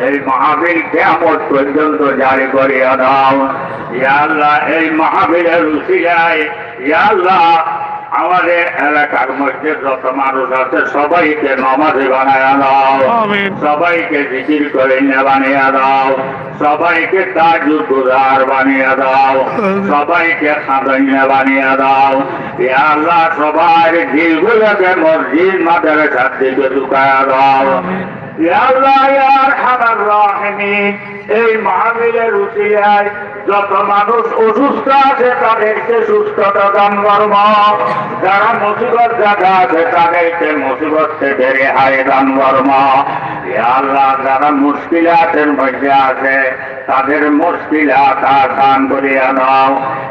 এই মহাবীর কেমন পর্যন্ত জারি করিয়া দাও ইয়া আল্লাহ এই মাহফিলের উসিলায় ইয়া আল্লাহ আমাদের এলাকার মধ্যে যত মানুষ আছে সবাইকে নমাজি বানায় দাও সবাইকে জিকির করে বানিয়ে দাও সবাইকে তাজুদ গুজার বানিয়ে দাও সবাইকে খাদন্য বানিয়ে দাও আল্লাহ সবার দিলগুলোকে মসজিদ মাদ্রাসার দিকে ঢুকায় দাও ইয়া আল্লাহ ইয়া আরহামার রাহিমিন এই মাহফিলের উসিলায় যত মানুষ অসুস্থ আছে তাদেরকে সুস্থতা দান কর্ম। যারা মুসিবত জায়গা আছে তাদেরকে মুসিবত থেকে রেহাই দান কর্ম। আল্লাহ, যারা মুশকিল মুশকিলাতের মধ্যে আছে, তাদের মুশকিল মুশকিলাত আসান করিয়া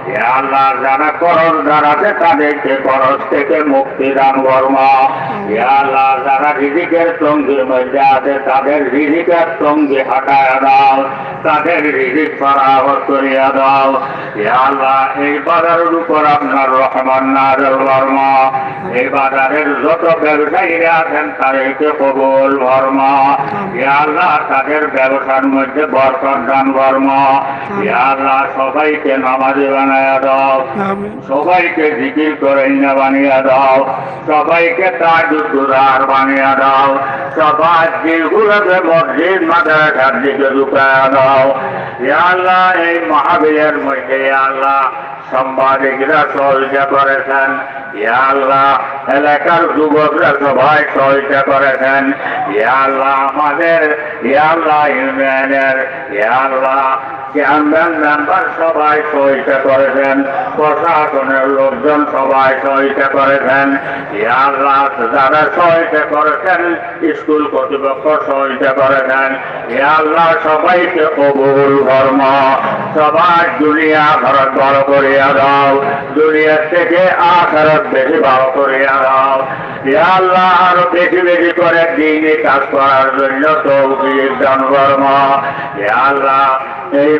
ইয়া আল্লাহ, যারা করজ আছে তাদেরকে করজ থেকে মুক্তি দান কর্ম। আল্লাহ, যারা রিজিকের তঙ্গির মধ্যে আছে তাদের রিজিকের তঙ্গি হাটায় দাও তাদের রিজিক ফরাহত করিয়া দাও। আল্লাহ এই বাজারের উপর আপনার রহমান নাজল বর্ম। এই বাজারের যত ব্যবসায়ীরা আছেন তাদেরকে কবুল বর্ম। আল্লাহ তাদের ব্যবসার মধ্যে বরকত দান বর্ম। আল্লাহ সবাইকে নামাজি বানায়া দাও। সবাইকে জিকির করে বানিয়ে দাও। সবাইকে তাজুদ্দুরার বানিয়ে দাও। সবাই যেগুলোকে মসজিদ মাদ্রাসার দিকে ঢুকায় দাও আল্লাহ এই মহাবীরের মধ্যে আল্লাহ সাংবাদিকরা সহযোগিতা করেছেন। আল্লাহ, এলাকার যুবকরা সবাই সহযোগিতা করেছেন। আল্লাহ আমাদের আল্লাহ ইউনিয়নের চেয়ারম্যান, মেম্বার সবাই করেছেন। প্রশাসনের লোকজন সবাই সহিতা করেছেন। ইয়া আল্লাহ যারা সহিতা করেছেন, স্কুল কর্তৃপক্ষ সহিতা করেছেন। ইয়া আল্লাহ সবাইকে কবুল ধর্ম সবার দুনিয়া ভারত বড় করিয়া দাও। দুনিয়ার থেকে আখারত বেশি ভালো করিয়া দাও। আল্লাহ আরও বেশি বেশি করে দিনে কাজ করার জন্য তৌফিক দান আল্লাহ এই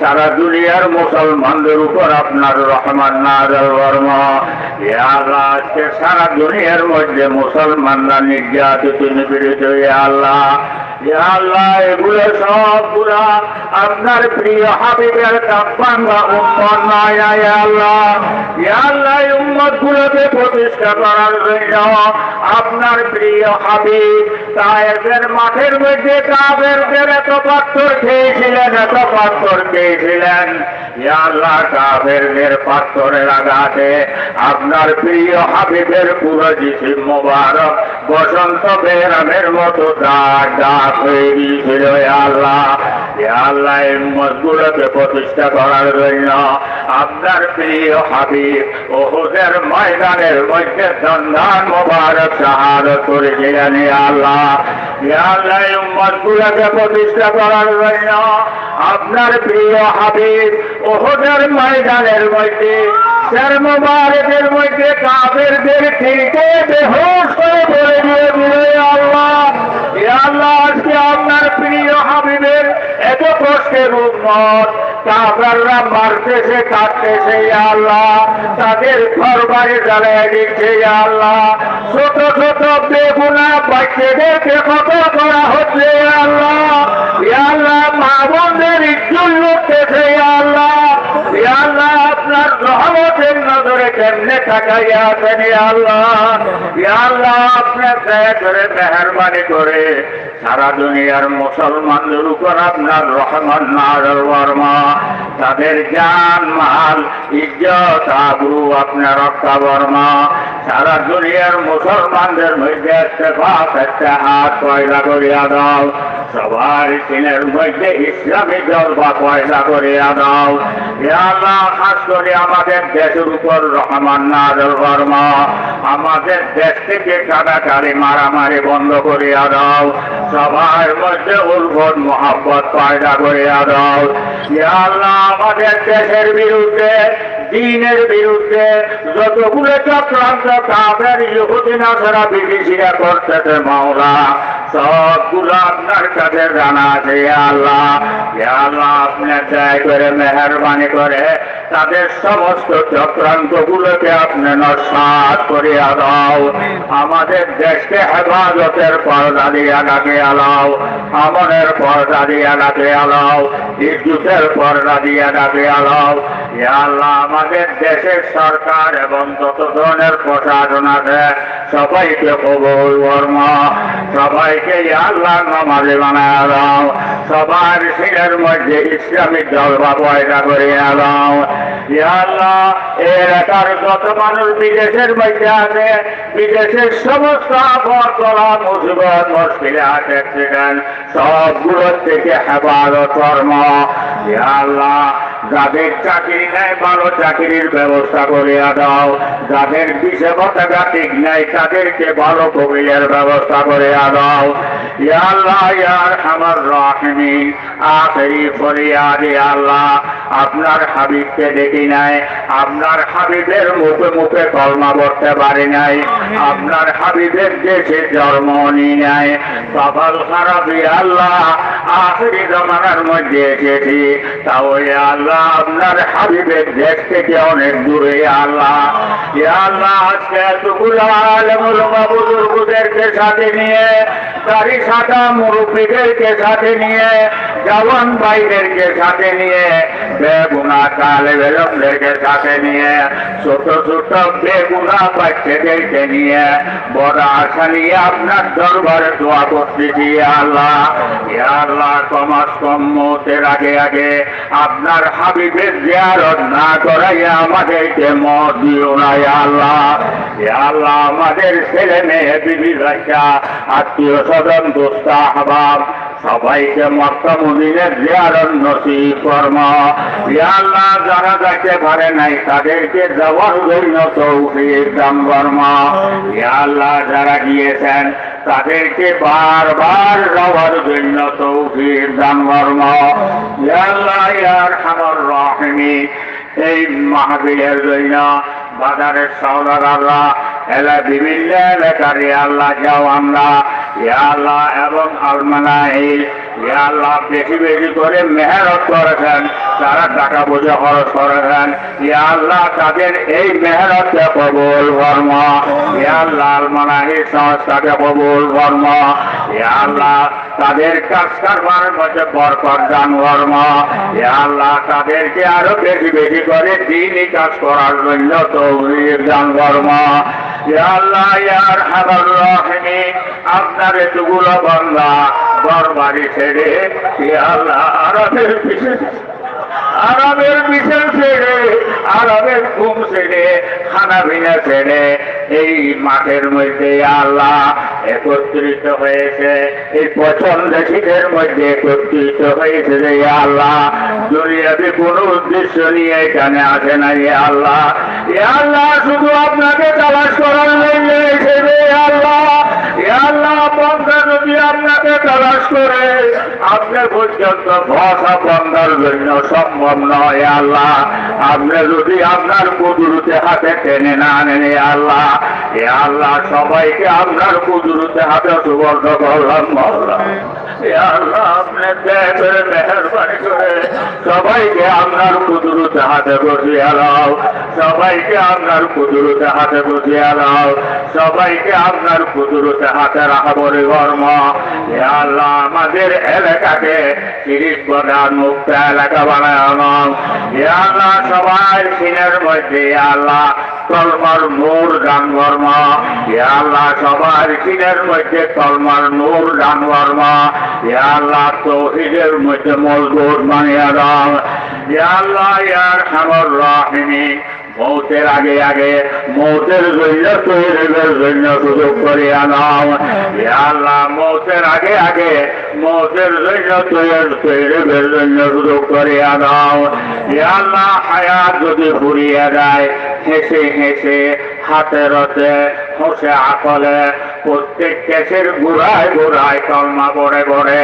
সারা দুনিয়ার মুসলমানদের উপর আপনার রহমান নাজল বর্ম আল্লাহ সারা দুনিয়ার মধ্যে মুসলমানরা নির্যাতিত, নিপীড়িত আল্লাহ। আল্লাহ এগুলো সবগুলা আপনার প্রিয় হাবিবের কাপ্পাঙ্গা উম্মত নয় ইয়া আল্লাহ। আল্লাহ উম্মত গুলোকে প্রতিষ্ঠা করার জন্য আপনার প্রিয় হাবিব তায়েবের মাঠের মধ্যে কাবেরদের এত পাথর খেয়েছিলেন, এত পাথর খেয়েছিলেন। আল্লাহ আঘাতে আপনার প্রিয় হাবিবের পুরো জিসিম মোবারক বসন্ত বেরামের মতো দাগ আল্লাহ। আল্লাহ মজগুলোকে প্রতিষ্ঠা করার জন্য আপনার প্রিয় হাবিব ওহুদের ময়দানের মধ্যে সন্ধান মোবারক শাহাদত করে ইয়া আল্লাহ। আল্লাহ মজগুলোকে প্রতিষ্ঠা করার জন্য আপনার প্রিয় হাবিব ওহদের ময়দানের মধ্যে তার মোবারকের মধ্যে কাফেরদের থেকে বেহোশ করে বলে দিয়ে দিল আল্লাহ আল্লাহ, আজকে আপনার প্রিয় হাবিবের এত কষ্টের উন্মত কাফেররা মারতেছে কাটতেছে আল্লাহ, তাদের ঘর বাড়ি জ্বালায় দিচ্ছে আল্লাহ। ছোট ছোট বেগুনা বাচ্চাদেরকে কতল করা হচ্ছে আল্লাহ। আল্লাহ, মা বোনদের ইজ্জত লুটতেছে আল্লাহ। আল্লাহ আপনার রহমতের নজরে কেমনে তাকাইয়া আছেন আল্লাহ? আল্লাহ, আপনার দয়া করে মেহরবানি করে সারা দুনিয়ার মুসলমানদের উপর আপনার রহমান নাজল বর্মা তাদের জান, মাল, ইজ্জত আবরু আপনার রক্ষা বর্মা, সারা দুনিয়ার মুসলমানদের মধ্যে একটা ইত্তেফাক একটা হাত পয়দা করিয়া দাও। সবার দিনের মধ্যে ইসলামী জলবা পয়দা দাও ইয়া আল্লাহ, খাস করে আমাদের দেশের উপর রহমান নাজল বর্মা আমাদের দেশ থেকে কাটাকারি মারামারি বন্ধ করে দাও সবার মধ্যে উদ্ভট মোহাব্বত পয়দা করে ইয়া আল্লাহ, আমাদের দেশের বিরুদ্ধে দিনের বিরুদ্ধে যতগুলো চক্রান্ত তাদের ইহুদি নাসারা বিদেশিরা করতেছে মাওলা। সবগুলো আপনার কাছে জানা আছে আল্লাহ। আল্লাহ আপনার দয়া করে মেহরবানি করে তাদের সমস্ত চক্রান্ত গুলোকে আপনি নস্বাত করিয়া দাও। আমাদের দেশকে হেফাজতের পর্দা দিয়া ডাকে আলাও। আমনের পর্দা দিয়া ডাকে আলাও। ইজ্জুতের পর্দা দিয়া ডাকে আলাও। আল্লাহ, আমাদের দেশের সরকার এবং যত ধরনের প্রশাসন আছে, সবাইকে কবুল কর্ম সবাইকে আল্লাহ নামাজে বানায় দাও। সবার শিরের মধ্যে ইসলামিক জলবা পয়দা করিয়া দাও। ইয়া আল্লাহ এই এলাকার যত মানুষ বিদেশের মধ্যে আছে, বিদেশের সমস্ত আবর্তলা মুসিবত মুশকিলাত অ্যাক্সিডেন্ট সবগুলোর থেকে হেফাজত কর্ম। আল্লাহ যাদের চাকরি নেই, ভালো চাকরির ব্যবস্থা করিয়া দাও। যাদের বিষে পতাকা ঠিক নেই, তাদেরকে ভালো কবিলের ব্যবস্থা করিয়া দাও। আল্লাহ ইয়ার আমার রাহিমি আখেরি ফরিয়াদ আল্লাহ, আপনার হাবিবকে দেখি নাই, আপনার হাবিবের মুখে মুখে কলমা পড়তে পারি নাই, আপনার হাবিবের দেশে জন্ম নিয়ে নাই। কপাল খারাপ আল্লাহ, আখেরি জমানার মধ্যে এসেছি। তাও ইয়া আল্লাহ আপনার হাবিবের দেশ থেকে অনেক দূরে আল্লাহ। আল্লাহ আজকে এতগুলো আলমুল বুজুর্গদেরকে সাথে নিয়ে দাড়ি সাদা মুরব্বীদেরকে সাথে নিয়ে, জওয়ান ভাইদেরকে সাথে নিয়ে, বেগুনা কালে বেলমদেরকে সাথে নিয়ে, ছোট ছোট বেগুনা বাচ্চাদেরকে নিয়ে, বড় আশা নিয়ে আপনার দরবারে দোয়া করতেছি আল্লাহ। আল্লাহ, কমাস কম মতের আগে আগে আপনার হাবিবের জিয়ারত না করাইয়া আমাদেরকে মত দিও না আল্লাহ। আল্লাহ, আমাদের ছেলে মেয়ে, বিবি বাচ্চা আত্মীয় স্বজন দোস্ত আহবাব সবাইকে মক্কা মদিনের জিয়ারত নসিব কর্ম আল্লাহ, যারা যাইতে পারে নাই, তাদেরকে যাওয়ার জন্য তৌফিক দান কর্ম আল্লাহ, যারা গিয়েছেন, তাদেরকে বারবার যাওয়ার জন্য তৌফিক দান কর্ম আল্লাহ ইয়ার হামর রহিমি এই মাহবিলের জন্য বাজারের সৌদাগাররা এলা বিভিন্ন এলাকার আল্লাহ যাও আমরা। ইয়া আল্লাহ এবং আলমানা ইয়া আল্লাহ বেশি বেশি করে মেহনত করেছেন। তারা টাকা পয়সা খরচ করেছেন, ইয়া আল্লাহ তাদের এই মেহনতকে কবুল কর্ম ইয়া আল্লাহ আলমানাহিল সংস্থাকে কর্ম ইয়া আল্লাহ তাদের কাজ কারবারের মধ্যে বরকত দান ইয়া আল্লাহ তাদেরকে আরও বেশি বেশি করে দিনই কাজ করার জন্য তৌরির দান ইয়া আল্লাহ ইয়ার হাবার রহিমি আপনার এতগুলো বাংলা বাড়ি ছেড়ে আল্লাহ আরবের বিশেষ আরবের বিশেষ ছেড়ে, আরবের ঘুম ছেড়ে, খানা পিনা ছেড়ে, এই মাঠের মধ্যে আল্লাহ একত্রিত হয়েছে। এই পছন্দ শীতের মধ্যে একত্রিত হয়েছে যে আল্লাহ, দুনিয়াতে কোন উদ্দেশ্য নিয়ে এখানে আসে না এ আল্লাহ। এ আল্লাহ, শুধু আপনাকে তালাশ করার জন্য এসেছে আল্লাহ। এ আল্লাহ বন্ধা যদি আপনাকে তালাশ করে আপনার পর্যন্ত ভাষা বন্ধার জন্য সম্ভব নয়, আল্লাহ। আপনি যদি আপনার কুদুরুতে হাতে টেনে না আনেন এ আল্লাহ। এ আল্লাহ, সবাইকে আপনার কুদুরুতে হাতে সুবর্ণ করলাম আপনি সবাইকে আপনার কুদুরুতে হাতে বসিয়ে আলাও সবাইকে আপনার কুদুরুতে হাতে বসিয়ে আলাও সবাইকে আপনার কুদুরুতে হাতে রাখা বলে এ আমাদের এলাকাকে তিরিশ প্রধান মুক্ত এলাকা বানায় আল্লাহ, সবাই সিনের মধ্যে আল্লাহ কলমার নূর দান আল্লাহ সবার সিনের মধ্যে কলমার নূর দান আল্লাহ, তৌহিদের মধ্যে মজবুত বানিয়ে দাও। আল্লাহ ইয়ার হামর রাহিনী মৌতের আগে আগে, মৌতের জন্য তৈরির জন্য সুযোগ করে আনাও। এ আল্লাহ, মৌতের আগে আগে, মৌতের জন্য তৈরি তৈরির জন্য সুযোগ করে আনাও। এ আল্লাহ, হায়াত যদি ফুরিয়ে যায়, হেসে হেসে, হাতে রতে, হোসে আকলে, প্রত্যেক কেসের গুড়ায় গুড়ায় কলমা পড়ে পড়ে,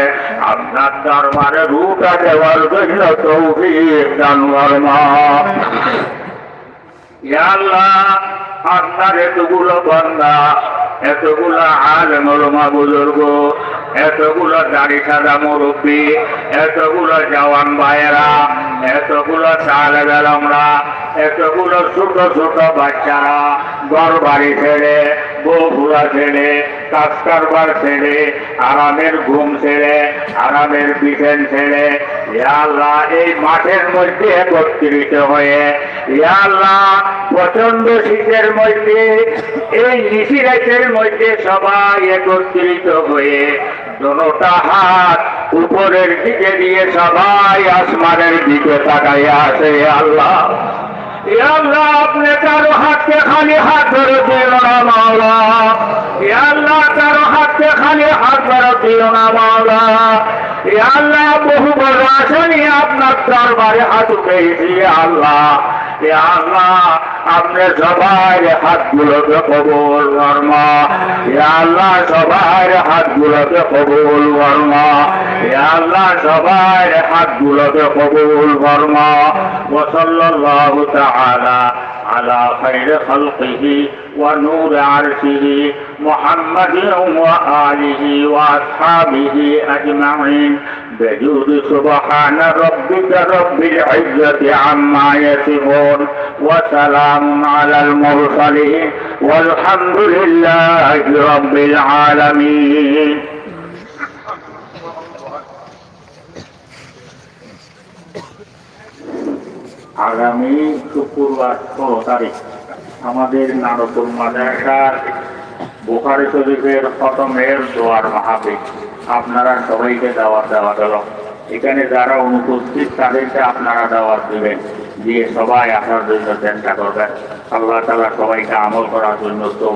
আপনার দরবারে রুটা দেওয়ার জন্য তৌফিক আল্লাহ আপনার এতগুলো বন্দা, এতগুলো আলেম ওলমা বুজুর্গ, এতগুলো দাড়ি সাদা মুরব্বী, এতগুলো জওয়ান ভাইয়েরা, এতগুলো বেলমরা এতগুলো ছোট ছোট বাচ্চারা ঘর বাড়ি ছেড়ে বউ ছেড়ে কাজ কারবার ছেড়ে, আরামের ঘুম ছেড়ে, আরামের বিছেন ছেড়ে, ইয়া আল্লাহ, এই মাঠের মধ্যে একত্রিত হয়ে, ইয়া আল্লাহ প্রচণ্ড শীতের মধ্যে, এই নিশি রাতের মধ্যে সবাই একত্রিত হয়ে, দোনোটা হাত উপরের দিকে দিয়ে সবাই আসমানের দিকে তাকাইয়া আছে আল্লাহ। আল্লাহ আপনি কারও হাতকে খালি হাত ধরে দিও না, মাওলা। এ আল্লাহ কারও হাতকে খালি হাত ধরে দিও না, মাওলা। এ আল্লাহ বহু বড় আছেন আপনার দরবারে হাত উঠেছি আল্লাহ। আল্লাহ, আপনি সবাই হাতগুলোকে কবল বর্মা আল্লাহ সবাই হাতগুলোকে কবল বর্মা আল্লাহ সবাই হাতগুলোকে কবুল কর্মা ওসল্লাল্লাহু তাআলা على خير خلقه ونور عرشه محمد وآله وأصحابه أجمعين. بجود سبحان ربك رب العزة عما يصفون. وسلام على المرسلين. والحمد لله رب العالمين. আগামী শুক্রবার ষোলো তারিখ আমাদের নারকুল মাদ্রাসার বোকারি শরীফের খতমের দোয়ার মাহাবীর আপনারা সবাইকে দাওয়াত দেওয়া গেল। এখানে যারা অনুপস্থিত, তাদেরকে আপনারা দাওয়াত দেবেন। দিয়ে সবাই আসার জন্য চেষ্টা করবেন। আল্লাহ তালা সবাইকে আমল করার জন্য তো